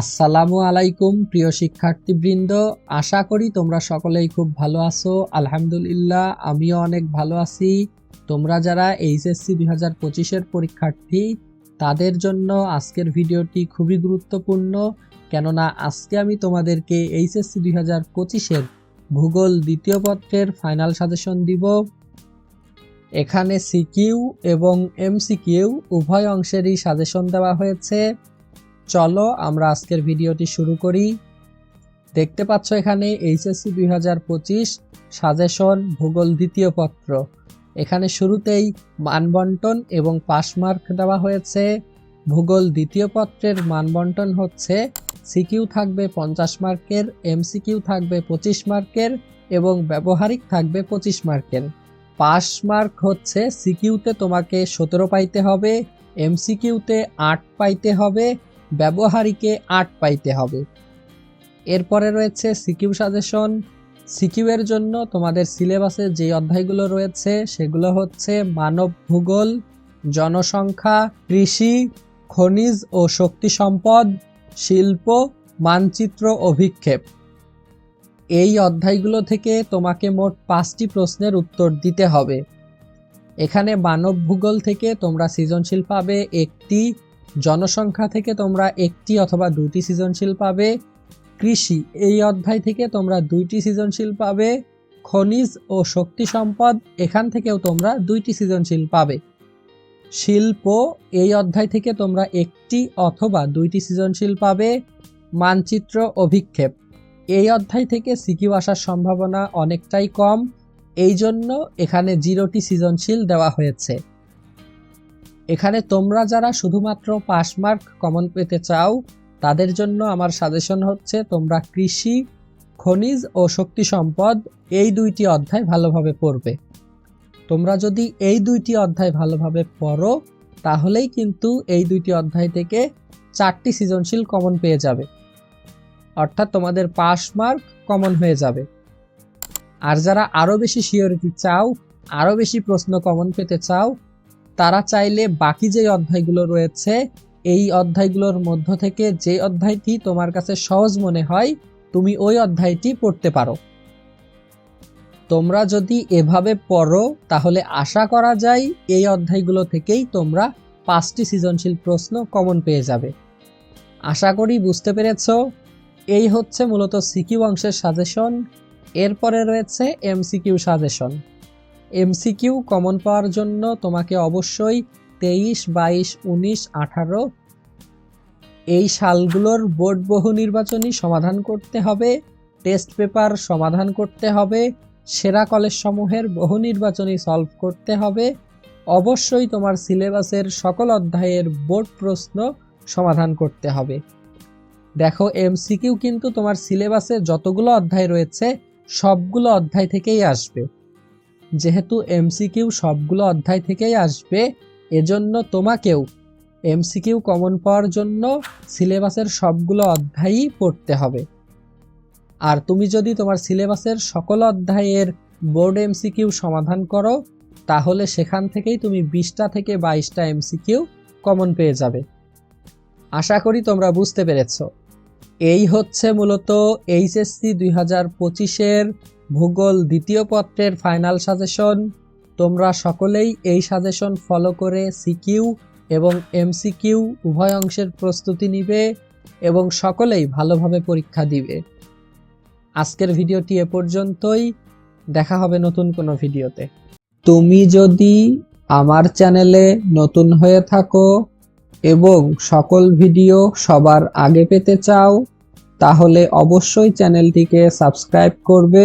আসসালামু আলাইকুম, প্রিয় শিক্ষার্থীবৃন্দ। আশা করি তোমরা সকলেই খুব ভালো আছো। আলহামদুলিল্লাহ, আমিও অনেক ভালো আছি। তোমরা যারা এইচএসসি দুই হাজার পঁচিশের পরীক্ষার্থী, তাদের জন্য আজকের ভিডিওটি খুবই গুরুত্বপূর্ণ। কেননা আজকে আমি তোমাদেরকে এইচএসসি দুই হাজার পঁচিশের ভূগোল দ্বিতীয় পত্রের ফাইনাল সাজেশন দিব। এখানে সিকিউ এবং এমসিকিউ উভয় অংশেরই সাজেশন দেওয়া হয়েছে। চলো আমরা আজকের ভিডিওটি শুরু করি। দেখতে পাচ্ছ এখানে এইচএসসি দুই হাজার পঁচিশ সাজেশন ভূগোল দ্বিতীয় পত্র। এখানে শুরুতেই মানবন্টন এবং পাস মার্ক দেওয়া হয়েছে। ভূগোল দ্বিতীয় পত্রের মানবন্টন হচ্ছে সিকিউ থাকবে পঞ্চাশ মার্কের, এমসিকিউ থাকবে পঁচিশ মার্কের এবং ব্যবহারিক থাকবে পঁচিশ মার্কের। পাস মার্ক হচ্ছে সিকিউতে তোমাকে সতেরো পাইতে হবে, এমসিকিউতে আট পাইতে হবে ব্যবহারিকে আট পাইতে হবে। এরপরে রয়েছে সিকিউ সাজেশন। সিকিউ এর জন্য তোমাদের সিলেবাসে যে অধ্যায়গুলো রয়েছে, সেগুলো হচ্ছে মানব ভূগোল, জনসংখ্যা, কৃষি, খনিজ ও শক্তি সম্পদ, শিল্প, মানচিত্র, অভিক্ষেপ। এই অধ্যায়গুলো থেকে তোমাকে মোট পাঁচটি প্রশ্নের উত্তর দিতে হবে। এখানে মানব ভূগোল থেকে তোমরা সৃজনশীল পাবে একটি জনসংখ্যা থেকে তোমরা একটি অথবা দুটি সৃজনশীল পাবে। কৃষি, এই অধ্যায় থেকে তোমরা দুইটি সৃজনশীল পাবে। খনিজ ও শক্তি সম্পদ, এখান থেকেও তোমরা দুইটি সৃজনশীল পাবে। শিল্প, এই অধ্যায় থেকে তোমরা একটি অথবা দুইটি সৃজনশীল পাবে। মানচিত্র অভিক্ষেপ এই অধ্যায় থেকে সিকিউ আসার সম্ভাবনা অনেকটাই কম। এই জন্য এখানে জিরোটি সৃজনশীল দেওয়া হয়েছে। এখানে তোমরা যারা শুধুমাত্র পাস মার্ক কমন পেতে চাও, তাদের জন্য আমার সাজেশন হচ্ছে তোমরা কৃষি, খনিজ ও শক্তি সম্পদ এই দুইটি অধ্যায় ভালোভাবে পড়বে। তোমরা যদি এই দুইটি অধ্যায় ভালোভাবে পড়ো, তাহলেই কিন্তু এই দুইটি অধ্যায় থেকে চারটি সৃজনশীল কমন পেয়ে যাবে। অর্থাৎ তোমাদের পাস মার্ক কমন হয়ে যাবে। আর যারা আরও বেশি শিওরিটি চাও, আরও বেশি প্রশ্ন কমন পেতে চাও তারা চাইলে বাকি যে অধ্যায়গুলো রয়েছে, এই অধ্যায়গুলোর মধ্য থেকে যে অধ্যায়টি তোমার কাছে সহজ মনে হয়, তুমি ওই অধ্যায়টি পড়তে পারো। তোমরা যদি এভাবে পড়ো, তাহলে আশা করা যায় এই অধ্যায়গুলো থেকেই তোমরা পাঁচটি সৃজনশীল প্রশ্ন কমন পেয়ে যাবে। আশা করি বুঝতে পেরেছ। এই হচ্ছে মূলত সিকিউ অংশের সাজেশন। এরপরে রয়েছে এমসিকিউ সাজেশন। এমসিকিউ কমন পাওয়ার জন্য তোমাকে অবশ্যই তেইশ, বাইশ, উনিশ, আঠারো এই সালগুলোর বোর্ড বহু নির্বাচনী সমাধান করতে হবে, টেস্ট পেপার সমাধান করতে হবে, সেরা কলেজ সমূহের বহু নির্বাচনী সলভ করতে হবে, অবশ্যই তোমার সিলেবাসের সকল অধ্যায়ের বোর্ড প্রশ্ন সমাধান করতে হবে। দেখো এমসিকিউ কিন্তু তোমার সিলেবাসে যতগুলো অধ্যায় রয়েছে, সবগুলো অধ্যায় থেকেই আসবে। যেহেতু এমসিকিউ সবগুলো অধ্যায় থেকেই আসবে, এজন্য তোমাকেও এমসিকিউ কমন পাওয়ার জন্য সিলেবাসের সবগুলো অধ্যায়ই পড়তে হবে। আর তুমি যদি তোমার সিলেবাসের সকল অধ্যায়ের বোর্ড এমসিকিউ সমাধান করো, তাহলে সেখান থেকেই তুমি বিশটা থেকে বাইশটা এমসিকিউ কমন পেয়ে যাবে। আশা করি তোমরা বুঝতে পেরেছ। এই হচ্ছে মূলত এইচএসসি দুই হাজার পঁচিশের ভূগোল দ্বিতীয় পত্রের ফাইনাল সাজেশন। তোমরা সকলেই এই সাজেশন ফলো করে সিকিউ এবং এমসিকিউ উভয় অংশের প্রস্তুতি নিবে এবং সকলেই ভালোভাবে পরীক্ষা দিবে। আজকের ভিডিওটি এ পর্যন্তই। দেখা হবে নতুন কোনো ভিডিওতে। তুমি যদি আমার চ্যানেলে নতুন হয়ে থাকো এবং সকল ভিডিও সবার আগে পেতে চাও, তাহলে অবশ্যই চ্যানেলটিকে সাবস্ক্রাইব করবে